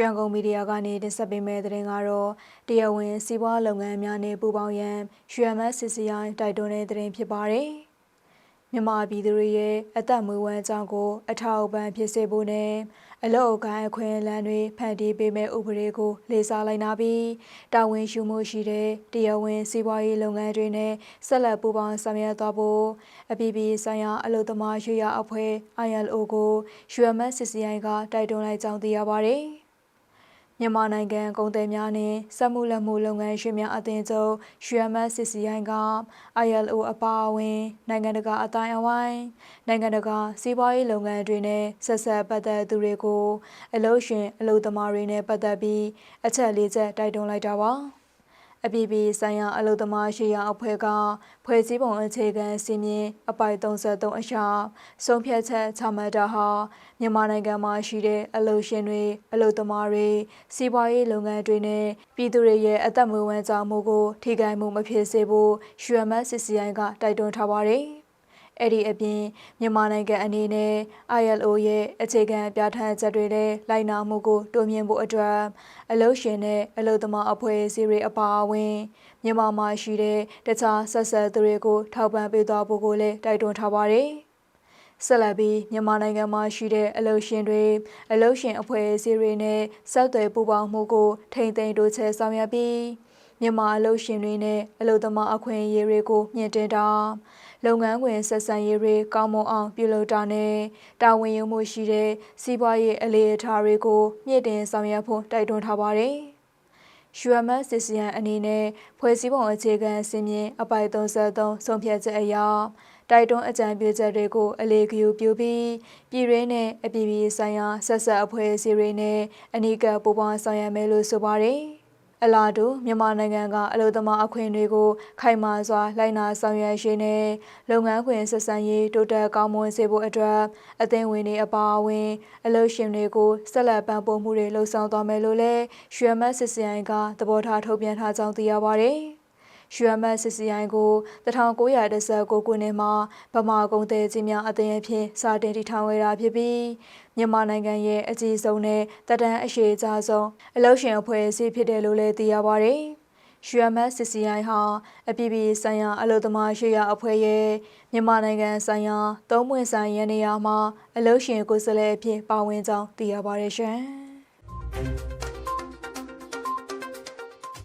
ရွှေရန်ကုန်မီဒီယာကနေတင်ဆက်ပေးမယ့်သတင်းကတော့တရားဝင်စီးပွားလုပ်ငန်းများနဲ့ပူးပေါင်းရန် UMSCCI တိုက်တွန်းတဲ့သတင်းဖြစ်ပါတယ်။မြန်မာပြည်သူတွေရဲ့အသက်မွေးဝမ်းကြောင်းကိုအထောက်အပံ့ဖြစ်စေဖို့နဲ့အလို့အကိုင်းအခွင့်အလမ်းတွေဖန်တီးပေးမဲ့ဥပဒေကိုလေးစားလိုက်နာပြီးတာဝန်ယူမှုရှိတဲ့တရားဝင်စီးပွားရေးလုပ်ငန်းတွေနဲ့ဆက်လက်ပူးပေါင်းဆောင်ရွက်သွားဖို့အပြည်ပြည်ဆိုင်ရာအလို့သမားရွေးရအဖွဲ့ ILO ကို UMSCCI ကတိုက်တွန်းလိုက်ကြောင်းသိရပါတယ်။ မြန်မာနိုင်ငံကုန်သည်များနှင့်စက်မှုလက်မှုလုပ်ငန်းရှင်များအသင်းချုပ် UMSCCI က ILO အပါအဝင် နိုင်ငံတကာအတိုင်းအဝိုင်းနိုင်ငံတကာစီးပွားရေးလုပ်ငန်းတွေနဲ့ဆက်ဆက်ပတ်သက်သူတွေကို အလို့ရှင်အလို့သမားတွေနဲ့ပတ်သက်ပြီးအချက်လေးချက်တိုက်တွန်းလိုက်တာပါ။ အပြည်ပြည်ဆိုင်ရာအလုပ်သမားရှိရာအဖွဲ့ကဖွဲ့စည်းပုံအခြေခံစီမင်းအပိုက်33အရာဆုံးဖြတ်ချက်ချမှတ်တာဟာမြန်မာနိုင်ငံမှာရှိတဲ့အလုပ်ရှင်တွေအလုပ်သမားတွေစီးပွားရေးလုပ်ငန်းတွေနဲ့ပြည်သူတွေရဲ့အသက်မွေးဝမ်းကြောင်းမှုကိုထိခိုက်မှုမဖြစ်စေဖို့ UMSCCI ကတိုက်တွန်းထားပါတယ်။ အဲ့ဒီအပြင်မြန်မာနိုင်ငံအနေနဲ့ ILO ရဲ့အခြေခံပြဋ္ဌာန်းချက်တွေနဲ့လိုက်နာမှုကိုတိုးမြှင့်ဖို့အတွက်အလုပ်ရှင်နဲ့အလုပ်သမားအဖွဲ့အစည်းတွေအပါအဝင်မြန်မာမှာရှိတဲ့တခြားဆက်ဆက်သူတွေကိုထောက်ပံ့ပေးသွားဖို့ကိုလည်းတိုက်တွန်းထားပါတယ်။ဆက်လက်ပြီးမြန်မာနိုင်ငံမှာရှိတဲ့အလုပ်ရှင်တွေအလုပ်ရှင်အဖွဲ့အစည်းတွေနဲ့ဆက်သွယ်ပူးပေါင်းမှုကို ထိမ့်သိမ်းတိုးချဲ့ဆောင်ရွက်ပြီးမြန်မာအလုပ်ရှင်တွေနဲ့အလုပ်သမားအခွင့်အရေးတွေကိုမြင့်တင်တာ လုပ်ငန်းခွင်ဆက်ဆံရေးတွေကောင်းမွန်အောင်ပြုလုပ်တာနဲ့တာဝန်ယူမှုရှိတဲ့စီးပွားရေးအလေးအထားတွေကိုမြင့်တင်ဆောင်ရွက်ဖို့တိုက်တွန်းထားပါတယ်။ UMS CCN အနေနဲ့ဖွဲ့စည်းပုံအခြေခံစည်းမျဉ်းအပိုက်33ဆုံးဖြတ်ချက်အရတိုက်တွန်းအကြံပြုချက်တွေကိုအလေးဂရုပြုပြီးပြည်ရင်းနဲ့အပြည်ပြည်ဆိုင်ရာဆက်ဆက်အဖွဲ့အစည်းတွေနဲ့အနီးကပ်ပူးပေါင်းဆောင်ရွက်မယ်လို့ဆိုပါတယ်။ အလားတူမြန်မာနိုင်ငံကအလို့သမားအခွင့်တွေကို ခိုင်မာစွာလိုက်နာဆောင်ရွက်ရေးနဲ့လုပ်ငန်းခွင်ဆက်ဆံရေးတိုးတက်ကောင်းမွန်စေဖို့အတွက်အသင်းဝင်တွေအပါအဝင် အလို့ရှင်တွေကိုဆက်လက်ပံ့ပိုးမှုတွေလှုံ့ဆော်သွားမယ်လို့လည်း UMS CCI ကသဘောထားထုတ်ပြန်ထားကြောင်းသိရပါဗျ။ UMS CCI ကို1919ခုနှစ်မှာဗမာကုန်သည်ကြီးများအသင်းအဖြစ်စတင်တည်ထောင်ခဲ့တာဖြစ်ပြီးမြန်မာနိုင်ငံရဲ့အကြီးဆုံးနဲ့တဒန်းအရှိအကြဆုံးအလုပ်ရှင်အဖွဲ့အစည်းဖြစ်တယ်လို့လည်းသိရပါတယ်။ UMS CCI ဟာအပြည်ပြည်ဆိုင်ရာအလုပ်သမားရေးရာအဖွဲ့ရဲ့မြန်မာနိုင်ငံဆိုင်ရာသုံးပွင့်ဆိုင်ရန်နေရာမှာအလုပ်ရှင်ကိုယ်စားလှယ်အဖြစ်ပါဝင်ကြောင်းသိရပါတယ်ရှင်။